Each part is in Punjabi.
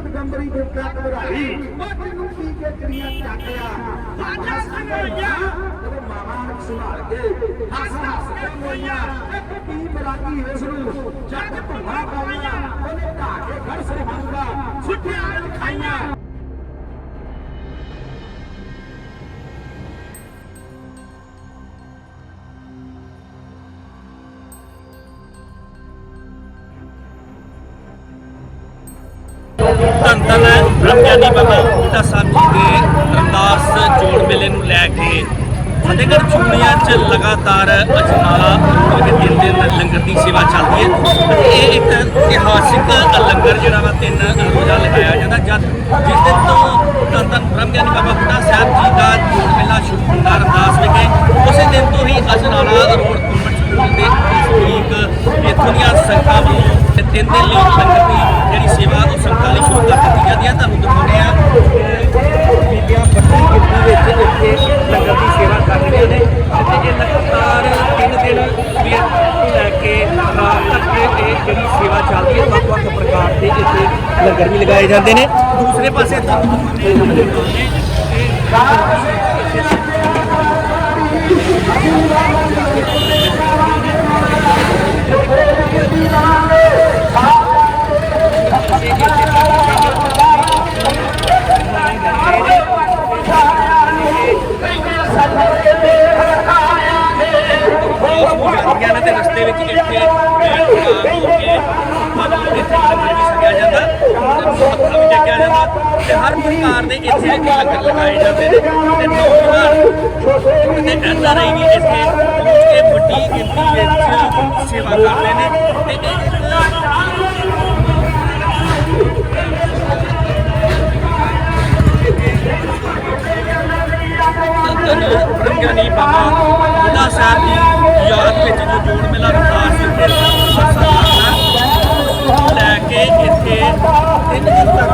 ਦੇਖੋ ਦੀ ਪੈਗੰਬਰੀ ਦੇ ਕੱਟ ਵਧਾਈ ਮੱਝ ਨੂੰ ਪੀ ਕੇ ਚੜੀਆਂ ਚੱਕਿਆ ਸਾਡਾ ਸੰਗਿਆ ਜਦੋਂ ਮਾਮਾ ਨੂੰ ਸੰਭਾਲ ਕੇ ਹੱਸ ਹੱਸ ਕੇ ਮੋਈਆਂ ਇੱਕ ਕੀ ਬਲਾਗੀ ਇਸ ਨੂੰ ਜੱਟ ਭੁੱਲਾ ਪਾਉਣਾ ਉਹਨੇ ਢਾ ਕੇ ਘਰ ਸਰਹਾਉਂਦਾ ਸੁੱਟਿਆ ਖਾਈਆਂ ਧੰਨ ਧੰਨ ਬ੍ਰਹਮਗਿਆਨੀ ਬਾਬਾ ਬੁੱਢਾ ਸਾਹਿਬ ਜੀ ਦੇ। ਅਰਦਾਸ ਜੋੜ ਮੇਲੇ ਨੂੰ ਲੈ ਕੇ ਫਤਿਹਗੜ੍ਹ ਚੂੜੀਆਂ 'ਚ ਲਗਾਤਾਰ ਅਜਨਾਲਾ ਰੋਡ ਦੇ ਦਿਨ ਦਿਨ ਲੰਗਰ ਦੀ ਸੇਵਾ ਚੱਲਦੀ ਹੈ। ਅਤੇ ਇਹ ਇੱਕ ਇਤਿਹਾਸਿਕ ਲੰਗਰ ਜਿਹੜਾ ਵਾ ਤਿੰਨ ਰੋਜ਼ਾ ਲਗਾਇਆ ਜਾਂਦਾ। ਜਦ ਜਿਸ ਦਿਨ ਤੋਂ ਧੰਨ ਧੰਨ ਬ੍ਰਹਮਗਿਆਨੀ ਬਾਬਾ ਬੁੱਢਾ ਸਾਹਿਬ ਜੀ ਦਾ ਜੋੜ ਮੇਲਾ ਸ਼ੁਰੂ ਹੁੰਦਾ ਅਰਦਾਸ ਵਿਖੇ, ਉਸੇ ਦਿਨ ਤੋਂ ਹੀ ਅਜਨਾਲਾ ਰੋਡ ਦੇ ਨਜ਼ਦੀਕ ਇੱਥੋਂ ਦੀਆਂ ਸੰਗਤਾਂ ਵੱਲੋਂ ਤੇ ਤਿੰਨ ਦਿਨ ਲਈ ਲੰਗਰ ਦੀ ਜਿਹੜੀ ਸੇਵਾ ਉਹ ਸੰਗਤਾਂ ਲਈ ਸ਼ੁਰੂ ਕਰ ਦਿੱਤੀ ਜਾਂਦੀ ਹੈ ਤੁਹਾਨੂੰ ਦਿਖਾਉਂਦੇ ਆ ਬੀਬੀਆਂ ਵੱਡੀ ਗਿਣਤੀ ਵਿੱਚ ਇੱਥੇ ਲੰਗਰ ਦੀ ਸੇਵਾ ਕਰ ਰਹੀਆਂ ਨੇ ਅਤੇ ਇਹ ਲਗਾਤਾਰ ਤਿੰਨ ਦਿਨ ਸਵੇਰ ਲੈ ਕੇ ਰਾਤ ਤੱਕ ਇਹ ਜਿਹੜੀ ਸੇਵਾ ਚੱਲਦੀ ਹੈ ਵੱਖ ਵੱਖ ਪ੍ਰਕਾਰ ਦੇ ਇੱਥੇ ਲੰਗਰ ਵੀ ਲਗਾਏ ਜਾਂਦੇ ਨੇ। ਦੂਸਰੇ ਪਾਸੇ ਤੁਹਾਨੂੰ ਤੇ ਹਰ ਪ੍ਰਕਾਰ ਦੇ ਇੱਥੇ ਲੰਗਰ ਲਗਾਏ ਜਾਂਦੇ ਨੇ। ਤੇ ਨੌਜਵਾਨ ਤੇ ਐਨਆਰ ਆਈ ਵੀ ਇੱਥੇ ਪਹੁੰਚ ਵੱਡੀ ਗਿਣਤੀ ਵਿੱਚ ਸੇਵਾ ਕਰਦੇ ਨੇ। ਤੇ ਇਹ ਬਾਬਾ ਬੁੱਢਾ ਸਾਹਿਬ ਦੀ ਯਾਦ ਵਿੱਚ ਜੋ ਜੋੜ ਮੇਲਾ ਵਿਕਾਸ ਇੱਥੇ ਸੰਸਾਰ ਲੈ ਕੇ ਇੱਥੇ ਤਿੰਨ ਦਿਨ ਤੱਕ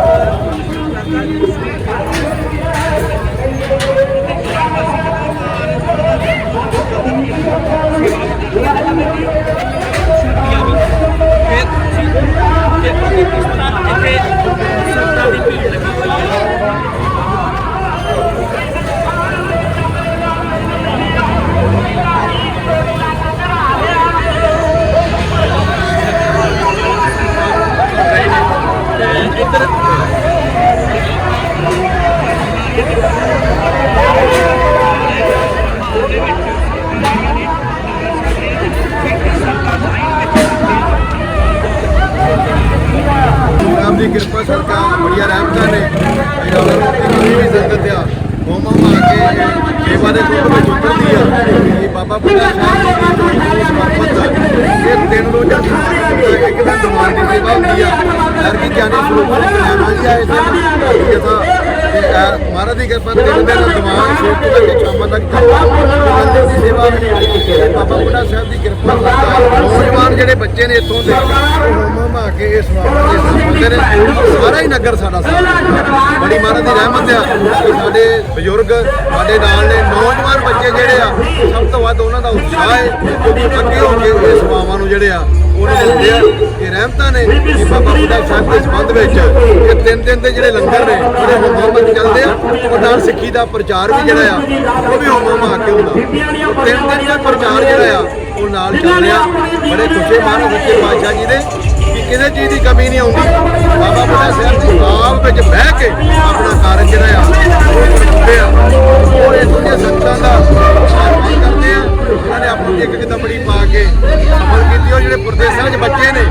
ਦੀ ਕਿਰਪਾ ਸਦਕਾ। ਬੜੀਆਂ ਰਹਿਮਤਾਂ ਨੇ। ਇਹਨਾਂ ਵੀ ਸੰਗਤ ਆ। ਹੋਮਾ ਮਾ ਕੇ ਸੇਵਾ ਦੇ ਰੂਪ ਵਿੱਚ ਉਤਰਦੀ ਆ। ਇਹ ਬਾਬਾ ਬੁੱਢਾ ਸਾਹਿਬ ਜੀ ਦੀ ਸਮਰਪਿਤ ਇਹ ਤਿੰਨ ਰੋਜ਼ਾ ਇੱਕ ਦਿਨ ਦਮਾਨ ਦੀ ਸੇਵਾ ਹੁੰਦੀ ਆ। ਹਰ ਗਿਆਨੀ ਸਰੂਪ ਜੀ ਆਏ ਸਨ ਇਹ ਤਾਂ ਤੇ ਮਹਾਰਾਜ ਦੀ ਕਿਰਪਾ ਤਿੰਨ ਦਿਨ ਦਮਾਨ ਸਵੇਰ ਤੋਂ ਲੈ ਕੇ ਸ਼ਾਮ ਤੱਕ ਚੱਲਦੀ ਦੀ ਸੇਵਾ ਤੇ ਬਾਬਾ ਬੁੱਢਾ ਸਾਹਿਬ ਦੀ ਕਿਰਪਾ ਸਦਕਾ ਨੌਜਵਾਨ ਜਿਹੜੇ ਬੱਚੇ ਨੇ ਇੱਥੋਂ ਦੇ, ਉਹ ਕੇ ਇਸ ਸਵਾਗਤ ਨੇ। ਸਾਰਾ ਹੀ ਨਗਰ ਸਾਡਾ ਸਾਥ ਬੜੀ ਮਹਾਰਾਜ ਦੀ ਰਹਿਮਤ ਆ ਸਾਡੇ ਬਜ਼ੁਰਗ, ਸਾਡੇ ਨਾਲ ਨੇ ਨੌਜਵਾਨ ਬੱਚੇ ਜਿਹੜੇ ਆ, ਸਭ ਤੋਂ ਵੱਧ ਉਹਨਾਂ ਦਾ ਉਤਸ਼ਾਹ ਹੈ ਕਿਉਂਕਿ ਅੱਗੇ ਹੋ ਕੇ ਇਹ ਸੇਵਾਵਾਂ ਨੂੰ ਜਿਹੜੇ ਆ ਉਹਨਾਂ ਦੇ ਹੁੰਦੇ ਆ ਇਹ ਰਹਿਮਤਾਂ ਨੇ ਕਿ ਬਾਬਾ ਬੁੱਢਾ ਸਾਹਿਬ ਦੇ ਸੰਬੰਧ ਵਿੱਚ ਇਹ ਤਿੰਨ ਦਿਨ ਦੇ ਜਿਹੜੇ ਲੰਗਰ ਨੇ ਜਿਹੜੇ ਹੁਕਮ ਚੱਲਦੇ ਆ ਉਹ ਨਾਲ ਸਿੱਖੀ ਦਾ ਪ੍ਰਚਾਰ ਵੀ ਜਿਹੜਾ ਆ ਉਹ ਵੀ ਹੁਕਮ ਆ ਕੇ ਹੁੰਦਾ। ਤਿੰਨ ਦਿਨ ਦਾ ਪ੍ਰਚਾਰ ਜਿਹੜਾ ਆ ਉਹ ਨਾਲ ਚੱਲ ਰਿਹਾ। ਬੜੇ ਖੁਸ਼ੇ ਮਹਾਰਾਜ ਸੱਚੇ ਪਾਤਸ਼ਾਹ ਜੀ ਦੇ ਕਿ ਕਿਸੇ ਚੀਜ਼ ਦੀ ਕਮੀ ਨਹੀਂ ਆਉਂਦੀ। ਬਾਬਾ ਬੁੱਢਾ ਸਾਹਿਬ ਦੀ ਆਪ ਵਿੱਚ ਬਹਿ ਕੇ ਆਪਣਾ ਕਾਰਜ ਜਿਹੜਾ ਆ ਉਹ ਕਰਦੇ ਆ। ਉਹ ਇਥੋਂ ਦੀਆਂ ਸੰਗਤਾਂ ਦਾ ਸਨਮਾਨ ਕਰਦੇ ਆ। ਉਹਨਾਂ ਨੇ ਆਪਣੀ ਇੱਕ ਕਿਤਾਬੜੀ ਪਾ ਕੇ ਅਮਲ ਕੀਤੀ, ਉਹ ਜਿਹੜੇ ਪ੍ਰਦੇਸ਼ਾਂ 'ਚ ਬੱਚੇ ਨੇ,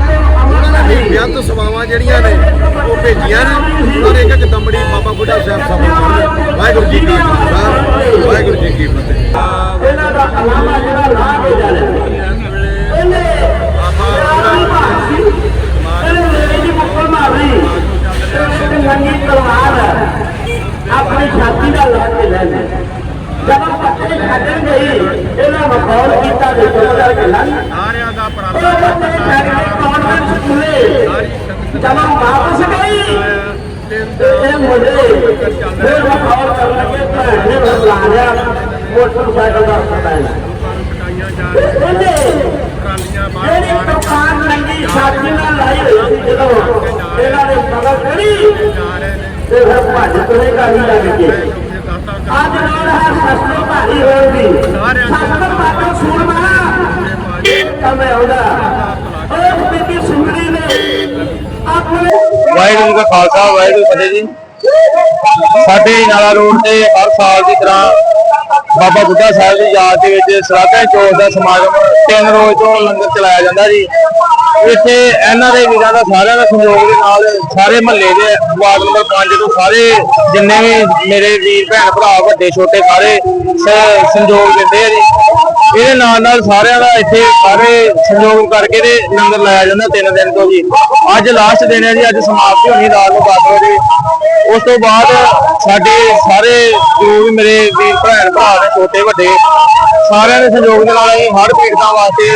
ਉਹਨਾਂ ਨੇ ਵੀ ਬੇਅੰਤ ਸੇਵਾਵਾਂ ਜਿਹੜੀਆਂ ਨੇ, ਉਹ ਭੇਜੀਆਂ ਨੇ। ਉਹਨਾਂ ਨੇ ਇੱਕ ਕਿਤਾਬੜੀ ਬਾਬਾ ਬੁੱਢਾ ਸਾਹਿਬ ਸਭਾ ਕਰਨ ਵਾਹਿਗੁਰੂ ਜੀ ਕੀ ਖਾਲਸਾ ਵਾਹਿਗੁਰੂ ਜੀ ਕੀ ਫਤਿਹ। ਇਹਨਾਂ ਦਾ ਅਲਾਮਾ ਜਿਹੜਾ ਲਾ ਕੇ ਜਾਣਾ ਆਪਣੀ ਛਾਤੀ ਦਾ ਜਦੋਂ ਪੱਤੇ ਛੱਡਣ ਗਈ ਇਹਨਾਂ ਮਖੌਲ ਕੀਤਾ ਦੇ ਚੋਰ ਕੇ ਲੰਘ ਸਾਰਿਆਂ ਦਾ ਕਾਨਫਰੰਸ ਖੁੱਲੇ ਜਦੋਂ ਵਾਪਸ ਗਈ ਇਹ ਮੁੰਡੇ ਫਿਰ ਮਖੌਲ ਕਰਨ ਲੱਗੇ ਭੈਣ ਨੇ ਬੁਲਾ ਲਿਆ ਮੋਟਰਸਾਈਕਲ ਦਾ ਪਟਾਇਆ ਇਹਨੇ ਜਿਹੜੀ ਕਪਾਨ ਲੰਗੀ ਛਾਤੀ ਨਾਲ ਲਾਈ ਹੋਈ ਸੀ ਜਦੋਂ ਇਹਨਾਂ ਦੇ ਮਗਰ ਤੇ ਬਣੀ ਤੇ ਫਿਰ ਭੱਜ ਤੁਰੇਗਾ ਵੀ ਲੱਗ ਕੇ। ਅੱਜ ਲੋੜ ਹੈ ਸਸਤੋ ਭਾਰੀ ਹੋਣ ਦੀ ਸਸਤੋ ਬਾਤੋਂ ਸੁਣਵਾ ਕਮੇ ਉਹਦਾ। ਉਹ ਬੀਬੀ ਸੁਣਦੀ ਨੇ ਆਪਣੇ ਵਾਹਿਗੁਰੂ ਕਾ ਖਾਲਸਾ ਵਾਹਿਗੁਰੂ ਫਤਿਹ ਜੀ। ਸਾਡੇ ਨਾਲਾ ਰੋਡ ਤੇ ਹਰ ਸਾਲ ਦੀ ਤਰ੍ਹਾਂ ਬਾਬਾ ਬੁੱਢਾ ਸਾਹਿਬ ਦੀ ਯਾਦ ਦੇ ਵਿੱਚ ਸਰਾਧਾ ਚੌਕ ਦਾ ਸਮਾਗਮ ਤਿੰਨ ਰੋਜ਼ ਤੋਂ ਲੰਗਰ ਚਲਾਇਆ ਜਾਂਦਾ ਜੀ। ਇੱਥੇ ਇਹਨਾਂ ਦੇ ਵੀਰਾਂ ਦਾ ਸਾਰਿਆਂ ਦਾ ਸਹਿਯੋਗ ਦੇ ਨਾਲ ਸਾਰੇ ਮਹੱਲੇ ਦੇ ਵਾਰਡ ਨੰਬਰ 5 ਤੋਂ ਸਾਰੇ ਜਿੰਨੇ ਵੀ ਮੇਰੇ ਵੀਰ ਭੈਣ ਭਰਾ, ਵੱਡੇ, ਛੋਟੇ ਸਾਰੇ ਸ- ਸੰਯੋਗ ਦਿੰਦੇ ਆ ਜੀ। ਇਹਦੇ ਨਾਲ ਨਾਲ ਸਾਰਿਆਂ ਦਾ ਇੱਥੇ ਸਾਰੇ ਸੰਯੋਗ ਕਰਕੇ ਤੇ ਲੰਗਰ ਲਾਇਆ ਜਾਂਦਾ ਤਿੰਨ ਦਿਨ ਤੋਂ ਜੀ। ਅੱਜ ਲਾਸਟ ਦਿਨ ਹੈ ਜੀ, ਅੱਜ ਸਮਾਪਤੀ ਹੋਣੀ ਰਾਤ ਨੂੰ 10 ਵਜੇ। ਉਸ ਤੋਂ ਬਾਅਦ ਸਾਡੇ ਸਾਰੇ ਜੋ ਵੀ ਮੇਰੇ ਵੀਰ ਭੈਣ ਭਰਾ ਨੇ, ਛੋਟੇ ਵੱਡੇ, ਸਾਰਿਆਂ ਦੇ ਸਹਿਯੋਗ ਦੇ ਨਾਲ ਅਸੀਂ ਹਰ ਪੀੜਤਾਂ ਵਾਸਤੇ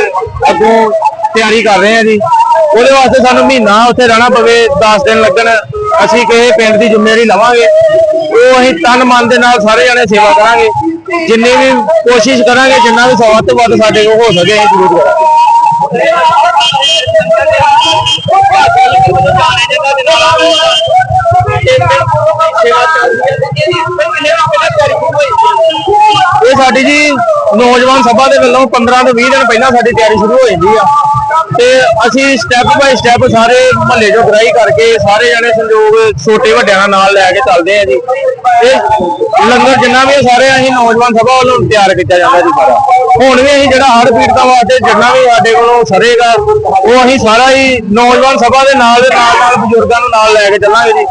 ਅੱਗੋਂ ਤਿਆਰੀ ਕਰ ਰਹੇ ਹਾਂ ਜੀ। ਉਹਦੇ ਵਾਸਤੇ ਸਾਨੂੰ ਮਹੀਨਾ ਉੱਥੇ ਰਹਿਣਾ ਪਵੇ 10 ਦਿਨ ਲੱਗਣ। ਅਸੀਂ ਕਿਸੇ ਪਿੰਡ ਦੀ ਜ਼ਿੰਮੇਵਾਰੀ ਲਵਾਂਗੇ। ਉਹ ਅਸੀਂ ਤਨ ਮਨ ਦੇ ਨਾਲ ਸਾਰੇ ਜਣੇ ਸੇਵਾ ਕਰਾਂਗੇ। ਜਿੰਨੀ ਵੀ ਕੋਸ਼ਿਸ਼ ਕਰਾਂਗੇ, ਜਿੰਨਾ ਵੀ ਸਵਾਦ ਤੋਂ ਵੱਧ ਸਾਡੇ ਕੋਲ ਹੋ ਸਕੇ, ਅਸੀਂ ਜ਼ਰੂਰ ਕਰਾਂਗੇ। ਇਹ ਸਾਡੀ ਜੀ ਨੌਜਵਾਨ ਸਭਾ ਦੇ ਵੱਲੋਂ 15 ਤੋਂ 20 ਦਿਨ ਪਹਿਲਾਂ ਸਾਡੀ ਤਿਆਰੀ ਸ਼ੁਰੂ ਹੋ ਜਾਂਦੀ ਆ। ਤੇ ਅਸੀਂ ਸਟੈਪ ਬਾਈ ਸਟੈਪ ਸਾਰੇ ਮਹੱਲੇ ਚੋਂ ਗ੍ਰਾਈ ਕਰਕੇ ਸਾਰੇ ਜਣੇ ਸੰਯੋਗ ਛੋਟੇ ਵੱਡਿਆਂ ਨਾਲ ਲੈ ਕੇ ਚੱਲਦੇ ਆ ਜੀ। ਤੇ ਲੰਗਰ ਜਿੰਨਾ ਵੀ ਆ, ਸਾਰੇ ਅਸੀਂ ਨੌਜਵਾਨ ਸਭਾ ਵੱਲੋਂ ਤਿਆਰ ਕੀਤਾ ਜਾਂਦਾ ਜੀ ਸਾਰਾ। ਹੁਣ ਵੀ ਅਸੀਂ ਜਿਹੜਾ ਹਰ ਪੀੜਤਾਂ ਵਾਸਤੇ ਜਿੰਨਾ ਵੀ ਸਾਡੇ ਕੋਲੋਂ ਸਰੇਗਾ ਉਹ ਅਸੀਂ ਸਾਰਾ ਹੀ ਨੌਜਵਾਨ ਸਭਾ ਦੇ ਨਾਲ ਦੇ ਨਾਲ ਨਾਲ ਬਜ਼ੁਰਗਾਂ ਨੂੰ ਨਾਲ ਲੈ ਕੇ ਚੱਲਾਂਗੇ ਜੀ।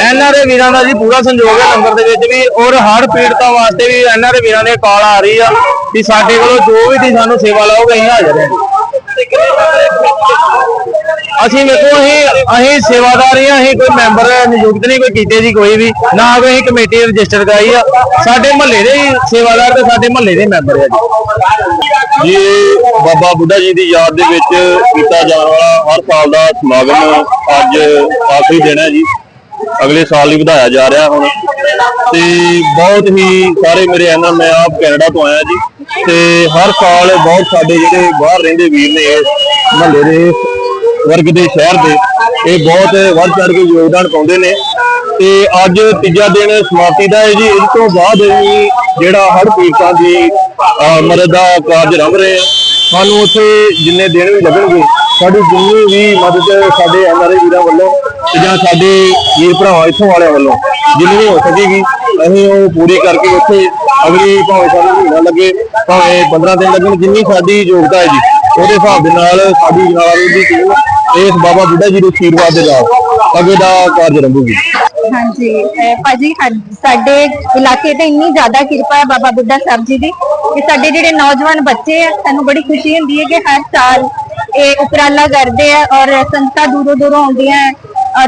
ਐਨਆਰਏ ਵੀਰਾਂ ਦਾ ਜੀ ਪੂਰਾ ਸੰਯੋਗ ਹੈ ਲੰਗਰ ਦੇ ਵਿੱਚ ਵੀ ਔਰ ਹਰ ਪੀੜਤਾਂ ਵਾਸਤੇ ਵੀ ਐਨਆਰਏ ਵੀਰਾਂ ਦੇ ਕਾਲ ਆ ਰਹੀ ਆ ਕਿ ਸਾਡੇ ਕੋਲੋਂ ਜੋ ਵੀ ਤੁਸੀਂ ਸਾਨੂੰ ਸੇਵਾ ਲਾਓਗੇ ਅਸੀਂ ਹਾਜ਼ਰ ਹਾਂ ਅਸੀਂ ਵੇਖੋ, ਅਸੀਂ ਅਸੀਂ ਸੇਵਾਦਾਰ ਹੀ ਅਸੀਂ ਕੋਈ ਮੈਂਬਰ ਨਿਯੁਕਤ ਨਹੀਂ, ਕੋਈ ਕੀਤੇ ਜੀ ਕੋਈ ਵੀ। ਨਾ ਕੋਈ ਅਸੀਂ ਕਮੇਟੀ ਰਜਿਸਟਰ ਕਰਾਈ ਆ। ਸਾਡੇ ਮਹੱਲੇ ਦੇ ਹੀ ਸੇਵਾਦਾਰ ਤੇ ਸਾਡੇ ਮਹੱਲੇ ਦੇ ਮੈਂਬਰ ਆ ਜੀ। ਜੀ, ਬਾਬਾ ਬੁੱਢਾ ਜੀ ਦੀ ਯਾਦ ਦੇ ਵਿੱਚ ਕੀਤਾ ਜਾਣ ਵਾਲਾ ਹਰ ਸਾਲ ਦਾ ਸਮਾਗਮ ਅੱਜ ਆਖਰੀ ਦਿਨ ਹੈ ਜੀ। ਅਗਲੇ ਸਾਲ ਲਈ ਵਧਾਇਆ ਜਾ ਰਿਹਾ ਹੁਣ। ਤੇ ਬਹੁਤ ਹੀ ਸਾਰੇ ਮੇਰੇ ਇਹਨਾਂ ਮੈਂ ਆਪ ਕੈਨੇਡਾ ਤੋਂ ਆਇਆ ਜੀ। ਤੇ ਹਰ ਸਾਲ ਬਹੁਤ ਸਾਡੇ ਜਿਹੜੇ ਬਾਹਰ ਰਹਿੰਦੇ ਵੀਰ ਨੇ ਇਸ ਮਹੱਲੇ ਦੇ ਵਰਗ ਦੇ, ਸ਼ਹਿਰ ਦੇ, ਇਹ ਬਹੁਤ ਵੱਧ ਚੜ ਕੇ ਯੋਗਦਾਨ ਪਾਉਂਦੇ ਨੇ। ਤੇ ਅੱਜ ਤੀਜਾ ਦਿਨ ਸਮਾਪਤੀ ਦਾ ਹੈ ਜੀ। ਇਸ ਤੋਂ ਬਾਅਦ ਜਿਹੜਾ ਹਰ ਪੀੜਤਾਂ ਦੀ ਮਦਦ ਦਾ ਕਾਰਜ ਰੰਭ ਰਹੇ ਹਾਂ। ਸਾਨੂੰ ਉੱਥੇ ਜਿੰਨੇ ਦਿਨ ਵੀ ਲੱਗਣਗੇ, ਸਾਡੀ ਜਿੰਨੀ ਵੀ ਮਦਦ ਸਾਡੇ ਐਨਆਰਆਈ ਵੀਰਾਂ ਵੱਲੋਂ ਤੇ ਜਾਂ ਸਾਡੇ ਵੀਰ ਭਰਾ ਇੱਥੋਂ ਵਾਲਿਆਂ ਵੱਲੋਂ, ਜਿੰਨੀ ਵੀ ਹੋ ਸਕੇਗੀ, ਅਸੀਂ ਉਹ ਪੂਰੀ ਕਰਕੇ ਉੱਥੇ ਅਗਲੀ ਭਾਵੇਂ ਸਾਨੂੰ ਮਹੀਨਾ ਲੱਗੇ, ਭਾਵੇਂ 15 ਦਿਨ ਲੱਗਣ, ਜਿੰਨੀ ਸਾਡੀ ਯੋਗਤਾ ਹੈ ਜੀ, ਉਹਦੇ ਹਿਸਾਬ ਦੇ ਨਾਲ ਸਾਡੀ ਨਾਲ ਦੀ ਟੀਮ ਇਸ ਬਾਬਾ ਬੁੱਢਾ ਜੀ ਦੇ ਆਸ਼ੀਰਵਾਦ ਦੇ ਨਾਲ ਅੱਗੇ ਦਾ ਕਾਰਜ ਰੰਭੂਗੀ। ਹਾਂਜੀ ਭਾਜੀ ਸਾਡੇ ਇਲਾਕੇ ਤੇ ਇੰਨੀ ਜ਼ਿਆਦਾ ਕਿਰਪਾ ਹੈ ਬਾਬਾ ਬੁੱਢਾ ਸਾਹਿਬ ਜੀ ਦੀ, ਕਿ ਸਾਡੇ ਜਿਹੜੇ ਨੌਜਵਾਨ ਬੱਚੇ ਆ, ਸਾਨੂੰ ਬੜੀ ਖੁਸ਼ੀ ਹੁੰਦੀ ਹੈ ਕਿ ਹਰ ਸਾਲ ਇਹ ਉਪਰਾਲਾ ਕਰਦੇ ਆ ਔਰ ਸੰਸਥਾ ਦੂਰੋਂ ਦੂਰੋਂ ਆਉਂਦੀਆਂ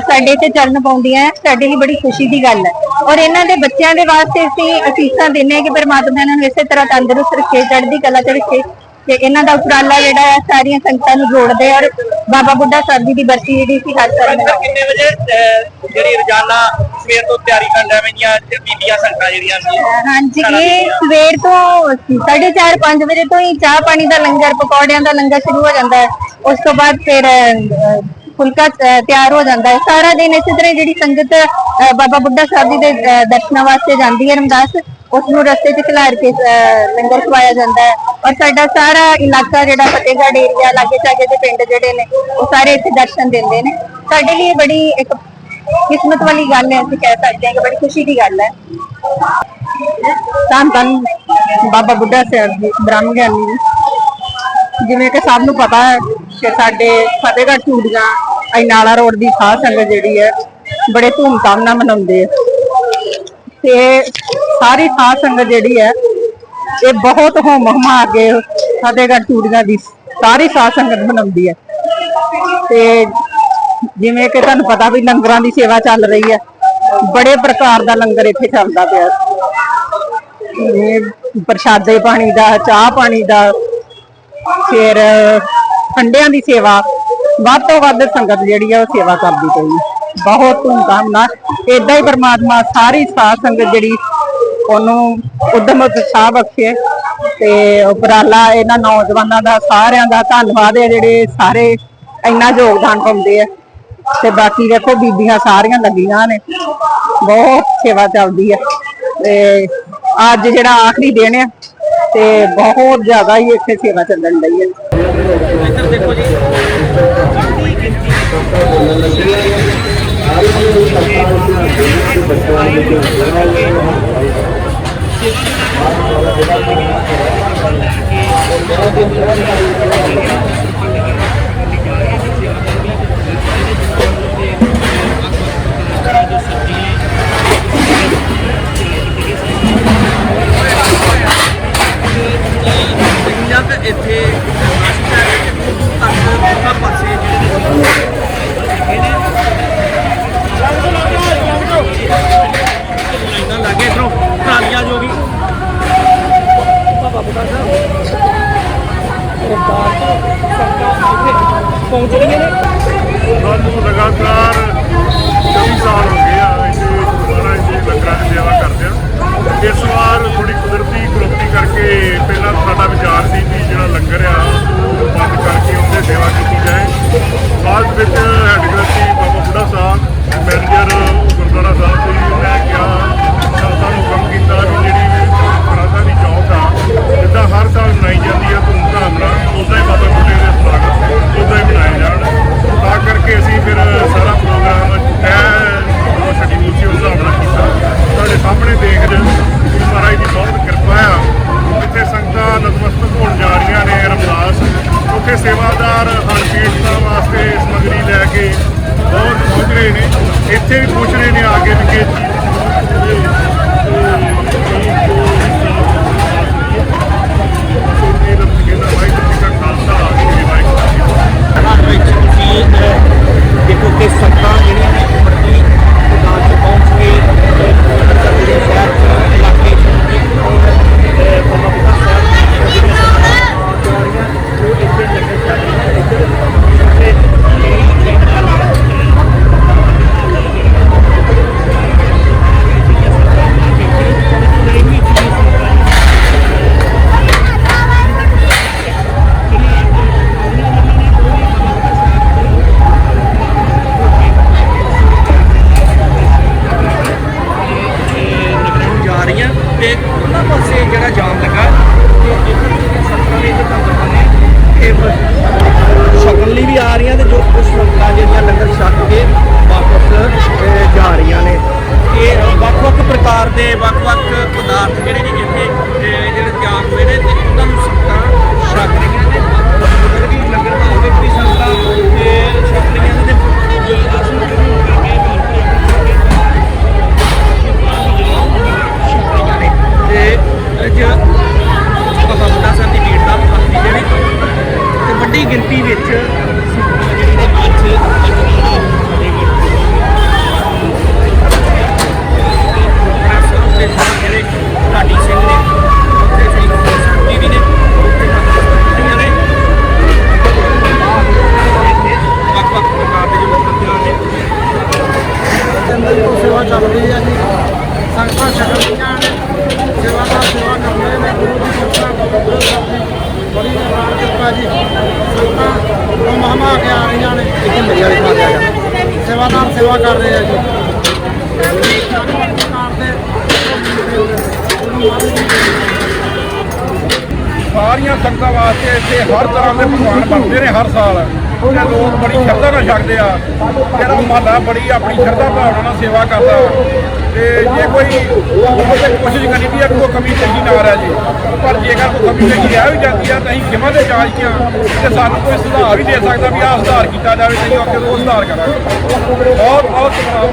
ਸਾਡੇ ਤੇ ਚਰਨ ਪਾਉਂਦੀਆਂ ਹੈ ਸਾਡੇ ਲਈ ਬੜੀ ਖੁਸ਼ੀ ਦੀ ਗੱਲ ਹੈ। ਔਰ ਇਹਨਾਂ ਦੇ ਬੱਚਿਆਂ ਦੇ ਵਾਸਤੇ ਅਸੀਂ ਅਸੀਸਾਂ ਹਾਂ ਕਿ ਪਰਮਾਤਮਾ ਇਹਨਾਂ ਨੂੰ ਇਸੇ ਤਰ੍ਹਾਂ ਤੰਦਰੁਸਤ ਰੱਖੇ ਚੜ੍ਹਦੀ ਕਲਾ ਚ ਰੱਖੇ ਤੇ ਇਹਨਾਂ ਦਾ ਉਪਰਾਲਾ ਜਿਹੜਾ ਹੈ ਸਾਰੀਆਂ ਸੰਗਤਾਂ ਨੂੰ ਜੋੜਦੇ ਔਰ ਬਾਬਾ ਬੁੱਢਾ ਸਾਹਿਬ ਜੀ ਦੀ ਬਰਸੀ ਜਿਹੜੀ ਸੀ ਹਰ ਸਾਲ ਮਨਾਉਂਦੇ ਕਿੰਨੇ ਵਜੇ ਜਿਹੜੀ ਰੋਜ਼ਾਨਾ ਸਵੇਰ ਤੋਂ ਤਿਆਰੀ ਕਰਨ ਲੈ ਪਈਆਂ ਤੇ ਬੀਬੀਆਂ ਸੰਗਤਾਂ ਜਿਹੜੀਆਂ ਸੀ? ਹਾਂਜੀ ਇਹ ਸਵੇਰ ਤੋਂ 4:30 5 ਵਜੇ ਤੋਂ ਹੀ ਚਾਹ ਪਾਣੀ ਦਾ ਲੰਗਰ ਪਕੌੜਿਆਂ ਦਾ ਲੰਗਰ ਸ਼ੁਰੂ ਹੋ ਜਾਂਦਾ ਹੈ। ਉਸ ਤੋਂ ਬਾਅਦ ਫਿਰ ਫੁਲਕਾ ਤਿਆਰ ਹੋ ਜਾਂਦਾ ਹੈ। ਸਾਰਾ ਦਿਨ ਇਸੇ ਤਰ੍ਹਾਂ ਜਿਹੜੀ ਸੰਗਤ ਬਾਬਾ ਬੁੱਢਾ ਸਾਹਿਬ ਜੀ ਦੇ ਦਰਸ਼ਨਾਂ ਵਾਸਤੇ ਜਾਂਦੀ ਹੈ ਰਮਦਾਸ, ਉਸ ਨੂੰ ਰਸਤੇ 'ਚ ਖਿਲਾਰ ਕੇ ਲੰਗਰ ਖਵਾਇਆ ਜਾਂਦਾ ਹੈ। ਔਰ ਸਾਡਾ ਸਾਰਾ ਇਲਾਕਾ ਜਿਹੜਾ ਫਤਿਹਗੜ੍ਹ ਏਰੀਆ ਲਾਗੇ ਚਾਗੇ ਦੇ ਪਿੰਡ ਜਿਹੜੇ ਨੇ, ਉਹ ਸਾਰੇ ਇੱਥੇ ਦਰਸ਼ਨ ਦਿੰਦੇ ਨੇ। ਸਾਡੇ ਲਈ ਬੜੀ ਇੱਕ ਕਿਸਮਤ ਵਾਲੀ ਗੱਲ ਹੈ, ਅਸੀਂ ਕਹਿ ਸਕਦੇ ਹਾਂ ਕਿ ਬੜੀ ਖੁਸ਼ੀ ਦੀ ਗੱਲ ਹੈ। ਧੰਨ ਧੰਨ ਬਾਬਾ ਬੁੱਢਾ ਸਾਹਿਬ ਜੀ ਬ੍ਰਹਮ ਗਿਆਨੀ ਜਿਵੇਂ ਕਿ ਸਭ ਨੂੰ ਪਤਾ ਹੈ ਕਿ ਸਾਡੇ ਫਤਿਹਗੜ੍ਹ ਚੂੜੀਆਂ ਅਜਨਾਲਾ ਰੋਡ ਦੀ ਸਾਧ ਸੰਗਤ ਜਿਹੜੀ ਹੈ, ਬੜੇ ਧੂਮਧਾਮ ਨਾਲ ਮਨਾਉਂਦੇ ਆ। ਤੇ ਸਾਰੀ ਸਾਧ ਸੰਗਤ ਜਿਹੜੀ ਹੈ, ਇਹ ਬਹੁਤ ਹੋਮ ਹਮਾ ਕੇ ਫਤਿਹਗੜ੍ਹ ਚੂੜੀਆਂ ਦੀ ਸਾਰੀ ਸਾਧ ਸੰਗਤ ਮਨਾਉਂਦੀ ਹੈ। ਤੇ ਜਿਵੇਂ ਕਿ ਤੁਹਾਨੂੰ ਪਤਾ ਵੀ ਲੰਗਰਾਂ ਦੀ ਸੇਵਾ ਚੱਲ ਰਹੀ ਹੈ, ਬੜੇ ਪ੍ਰਕਾਰ ਦਾ ਲੰਗਰ ਇੱਥੇ ਚੱਲਦਾ ਪਿਆ। ਇਹ ਪ੍ਰਸ਼ਾਦੇ ਪਾਣੀ ਦਾ, ਚਾਹ ਪਾਣੀ ਦਾ, ਫਿਰ ਠੰਡਿਆਂ ਦੀ ਸੇਵਾ, ਵੱਧ ਤੋਂ ਵੱਧ ਸੰਗਤ ਜਿਹੜੀ ਆ ਉਹ ਸੇਵਾ ਕਰਦੀ ਪਈ ਬਹੁਤ ਧੂਮਧਾਮ ਨਾਲ ਇਦਾਂ ਹੀ ਪਰਮਾਤਮਾ ਸਾਰੀ ਸਾਧ ਸੰਗਤ ਜਿਹੜੀ ਉਹਨੂੰ ਉਦਮ ਉਤਸ਼ਾਹ ਬਖਸ਼ੇ ਤੇ ਉਪਰਾਲਾ ਇਹਨਾਂ ਨੌਜਵਾਨਾਂ ਦਾ, ਸਾਰਿਆਂ ਦਾ ਧੰਨਵਾਦ ਹੈ ਜਿਹੜੇ ਸਾਰੇ ਇੰਨਾ ਯੋਗਦਾਨ ਪਾਉਂਦੇ ਆ। ਤੇ ਬਾਕੀ ਦੇਖੋ ਬੀਬੀਆਂ ਸਾਰੀਆਂ ਲੱਗੀਆਂ ਨੇ, ਬਹੁਤ ਸੇਵਾ ਚੱਲਦੀ ਹੈ ਤੇ ਅੱਜ ਜਿਹੜਾ ਆਖਰੀ ਦਿਨ ਆ, ਤੇ ਬਹੁਤ ਜ਼ਿਆਦਾ ਹੀ ਇੱਥੇ ਸੇਵਾ ਚੱਲਣ ਲਈ ਹੈ ਇੱਧਰ ਦੇਖੋ ਜੀ ਗਿਣਤੀ ਗਿਣਤੀ ਪਹੁੰਚ ਰਹੀਆਂ ਨੇ ਸਾਨੂੰ ਲਗਾਤਾਰ ਕਈ ਸਾਲ ਹੋ ਗਏ ਆ ਇੱਥੇ ਗੁਰਦੁਆਰਾ ਜੀ ਲੰਗਰਾਂ ਦੀ ਸੇਵਾ ਕਰਦੇ ਆ ਇਸ ਵਾਰ ਥੋੜੀ ਕੁਦਰਤੀ ਕਰੋਪੀ ਕਰਕੇ ਪਹਿਲਾਂ ਸਾਡਾ ਵਿਚਾਰ ਸੀ ਵੀ ਜਿਹੜਾ ਲੰਗਰ ਆ ਉਹ ਬੰਦ ਕਰਕੇ ਉਹਦੇ ਸੇਵਾ ਕੀਤੀ ਜਾਏ ਬਾਅਦ ਵਿੱਚ ਹੈਡਗ੍ਰੰਥੀ ਬਾਬਾ ਬੁੱਢਾ ਸਾਹਿਬ ਮੈਨੇਜਰ ਗੁਰਦੁਆਰਾ ਸਾਹਿਬ ਜੀ ਮੈਂ ਕਿਹਾ ਸਾਨੂੰ ਕੰਮ ਕੀਤਾ ਵੀ ਜਿਹੜੀ ਪ੍ਰਾਥਮਿਕ ਚੌਕ ਆ, ਜਿੱਦਾਂ ਸੰਗਤਾਂ ਵਾਸਤੇ ਇੱਥੇ ਹਰ ਤਰ੍ਹਾਂ ਦੇ ਪਕਵਾਨ ਬਣਦੇ ਨੇ ਹਰ ਸਾਲ। ਤੇ ਲੋਕ ਬੜੀ ਸ਼ਰਧਾ ਨਾਲ ਛਕਦੇ ਆ। ਜਿਹੜਾ ਮਹੱਲਾ ਬੜੀ ਆਪਣੀ ਸ਼ਰਧਾ ਭਾਵਨਾ ਨਾਲ ਸੇਵਾ ਕਰਦਾ। ਤੇ ਜੇ ਕੋਈ ਉਹਦੇ ਕੋਸ਼ਿਸ਼ ਕਰੀ ਵੀ ਆ ਕੋਈ ਕਮੀ ਚੰਗੀ ਨਾ ਰਹਿ ਜੇ, ਪਰ ਜੇਕਰ ਕੋਈ ਕਮੀ ਚੰਗੀ ਰਹਿ ਵੀ ਜਾਂਦੀ ਆ, ਤਾਂ ਅਸੀਂ ਕਿਮਾ ਦੇ ਚਾਰਜ ਕੀਆ ਤੇ ਸਾਨੂੰ ਕੋਈ ਸੁਧਾਰ ਵੀ ਦੇ ਸਕਦਾ ਵੀ ਆ ਸੁਧਾਰ ਕੀਤਾ ਜਾਵੇ ਨਹੀਂ ਉਹ ਕਿਦੋਂ ਸੁਧਾਰ ਕਰਾਂਗੇ। ਬਹੁਤ ਬਹੁਤ ਧੰਨਵਾਦ